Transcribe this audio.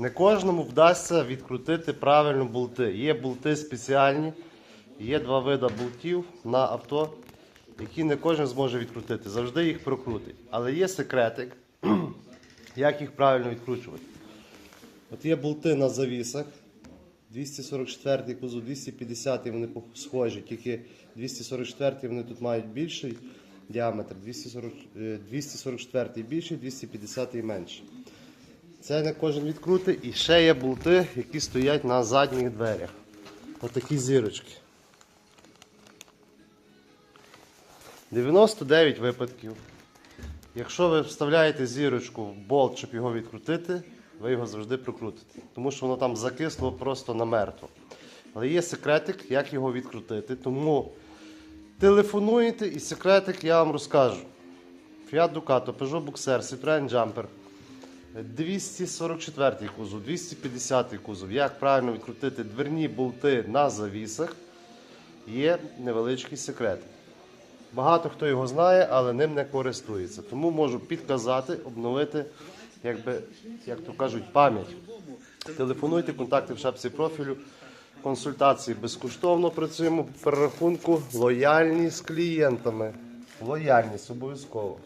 Не кожному вдасться відкрутити правильно болти. Є болти спеціальні, є два види болтів на авто, які не кожен зможе відкрутити. Завжди їх прокрутить. Але є секретик, як їх правильно відкручувати. От є болти на завісах. 244 кузов, 250 вони схожі, тільки 244 вони тут мають більший діаметр, 240, е, 244 більший, 250 менший. Це не кожен відкрутить. І ще є болти, які стоять на задніх дверях. Отакі зірочки. 99 випадків. Якщо ви вставляєте зірочку в болт, щоб його відкрутити, ви його завжди прокрутите. Тому що воно там закисло просто намертво. Але є секретик, як його відкрутити. Тому телефонуєте і секретик я вам розкажу. Fiat Ducato, Peugeot Boxer, Citroen Jumper. 244 кузов, 250 кузов. Як правильно відкрутити дверні болти на завісах, є невеличкий секрет. Багато хто його знає, але ним не користується. Тому можу підказати, обновити, якби, як то кажуть, пам'ять. Телефонуйте, контакти в шапці профілю. Консультації безкоштовно працюємо перерахунку. Лояльність з клієнтами. Лояльність обов'язково.